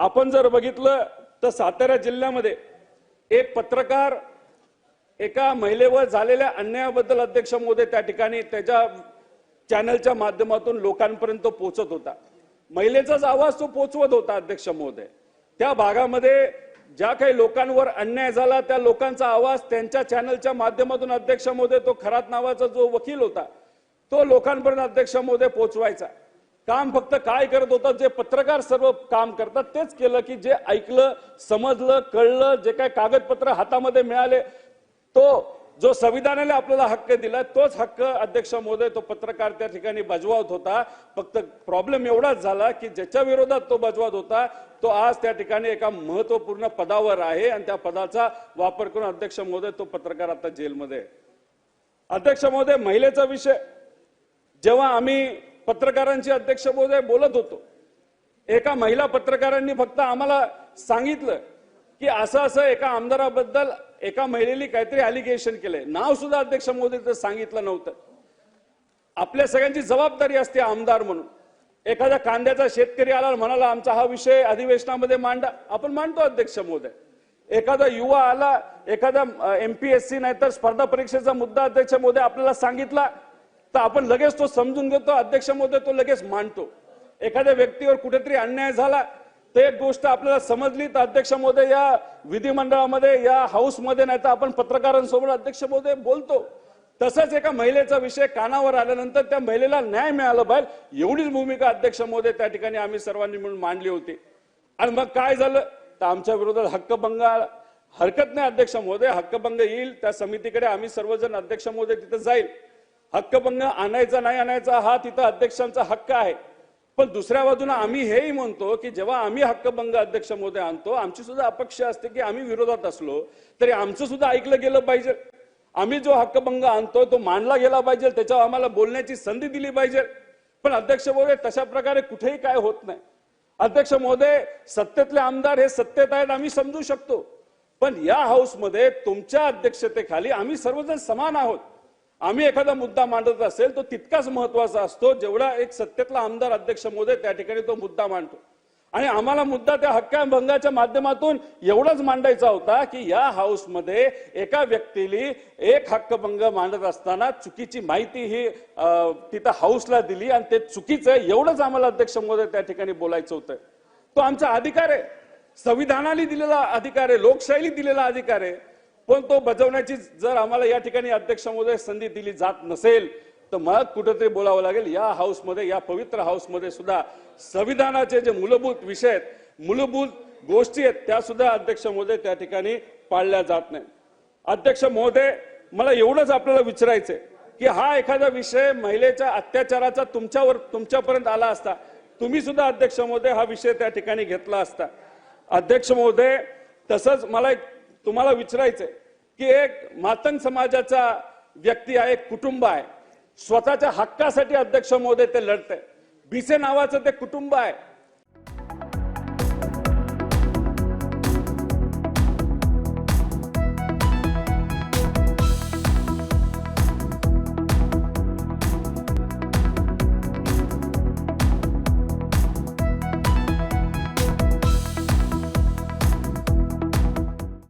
आपण जर बघितलं तर सातारा जिल्ह्यामध्ये एक पत्रकार एका महिलेवर झालेल्या अन्यायाबद्दल अध्यक्ष महोदय त्या ठिकाणी त्याच्या चॅनलच्या माध्यमातून लोकांपर्यंत पोहोचत होता. महिलेचाच आवाज तो पोचवत होता अध्यक्ष महोदय. त्या भागामध्ये ज्या काही लोकांवर अन्याय झाला त्या लोकांचा आवाज त्यांच्या चॅनलच्या माध्यमातून अध्यक्ष महोदय तो खरात नावाचा जो वकील होता तो लोकांपर्यंत अध्यक्ष महोदय पोचवायचा काम फक्त काय करत होता जे पत्रकार सर्व काम करतात तेच केलं की जे ऐकलं समजलं कळलं जे काय कागदपत्र हातामध्ये मिळाले तो जो संविधानाने आपल्याला हक्क दिला तोच हक्क अध्यक्ष महोदय तो पत्रकार त्या ठिकाणी बजवत होता. फक्त प्रॉब्लेम एवढाच झाला की ज्याच्या विरोधात तो बजवत होता तो आज त्या ठिकाणी एका महत्त्वपूर्ण पदावर आहे आणि त्या पदाचा वापर करून अध्यक्ष महोदय तो पत्रकार आता जेलमध्ये अध्यक्ष महोदय महिलेचा विषय जेव्हा आम्ही पत्रकारांची अध्यक्ष महोदय बोलत होतो. एका महिला पत्रकारांनी फक्त आम्हाला सांगितलं की असं असं एका आमदाराबद्दल एका महिलेने काहीतरी अलिगेशन केलंय. नाव सुद्धा अध्यक्ष मोदीचं तर सांगितलं नव्हतं. आपल्या सगळ्यांची जबाबदारी असते आमदार म्हणून. एखाद्या कांद्याचा शेतकरी आला म्हणाला आमचा हा विषय अधिवेशनामध्ये मांडा. आपण मांडतो अध्यक्ष महोदय. एखादा युवा आला एखादा एमपीएससी नाहीतर स्पर्धा परीक्षेचा मुद्दा अध्यक्ष महोदय आपल्याला सांगितला तर आपण लगेच तो समजून घेतो अध्यक्ष महोदय तो लगेच मांडतो. एखाद्या व्यक्तीवर कुठेतरी अन्याय झाला तर एक गोष्ट आपल्याला समजली तर अध्यक्ष महोदय या विधिमंडळामध्ये या हाऊसमध्ये नाही तर आपण पत्रकारांसोबत अध्यक्ष महोदय बोलतो. तसंच एका महिलेचा विषय कानावर आल्यानंतर त्या महिलेला न्याय मिळाला पाहिजे एवढीच भूमिका अध्यक्ष महोदय त्या ठिकाणी आम्ही सर्वांनी मिळून मांडली होती. आणि मग काय झालं? तर आमच्या विरोधात हक्कभंग आला हरकत नाही अध्यक्ष महोदय हक्कभंग येईल. त्या समितीकडे आम्ही सर्वजण अध्यक्ष महोदय तिथं जाईल. हक्कभंग आणायचा नाही आणायचा हा तिथं अध्यक्षांचा हक्क आहे. पण दुसऱ्या बाजूने आम्ही हेही म्हणतो की जेव्हा आम्ही हक्कभंग अध्यक्ष महोदय आणतो आमची सुद्धा अपेक्षा असते की आम्ही विरोधात असलो तरी आमचं सुद्धा ऐकलं गेलं पाहिजे. आम्ही जो हक्कभंग आणतो तो मांडला गेला पाहिजे त्याच्यावर आम्हाला बोलण्याची संधी दिली पाहिजे. पण अध्यक्ष महोदय तशा प्रकारे कुठेही काय होत नाही. अध्यक्ष महोदय सत्तेतले आमदार हे सत्तेत आहेत आम्ही समजू शकतो. पण या हाऊसमध्ये तुमच्या अध्यक्षतेखाली आम्ही सर्वजण समान आहोत. आम्ही एखादा मुद्दा मांडत असेल तो तितकाच महत्त्वाचा असतो जेवढा एक सत्तेतला आमदार अध्यक्ष महोदय त्या ठिकाणी तो मुद्दा मांडतो. आणि आम्हाला मुद्दा त्या हक्काभंगाच्या माध्यमातून एवढाच मांडायचा होता की या हाऊसमध्ये एका व्यक्तीली एक हक्कभंग मांडत असताना चुकीची माहिती ही तिथं हाऊसला दिली आणि ते चुकीचं आहे एवढंच आम्हाला अध्यक्ष महोदय त्या ठिकाणी बोलायचं होतं. तो आमचा अधिकार आहे. संविधानाने दिलेला अधिकार आहे लोकशाहीने दिलेला अधिकार आहे. पण तो बजावण्याची जर आम्हाला या ठिकाणी अध्यक्ष महोदय संधी दिली जात नसेल तर मग कुठेतरी बोलावं लागेल. या हाऊसमध्ये या पवित्र हाऊसमध्ये सुद्धा संविधानाचे जे मूलभूत विषय आहेत मूलभूत गोष्टी आहेत त्या सुद्धा अध्यक्ष महोदय त्या ठिकाणी पाळल्या जात नाही अध्यक्ष महोदय मला एवढंच आपल्याला विचारायचंय की हा एखादा विषय महिलेच्या अत्याचाराचा तुमच्यावर तुमच्यापर्यंत आला असता तुम्ही सुद्धा अध्यक्ष महोदय हा विषय त्या ठिकाणी घेतला असता. अध्यक्ष महोदय तसंच मला एक तुम्हाला विचारायचंय की एक मातंग समाजाचा व्यक्ती आहे कुटुंब आहे. स्वतःच्या हक्कासाठी अध्यक्ष महोदय ते लढत आहे भिसे नावाचं ते कुटुंब आहे.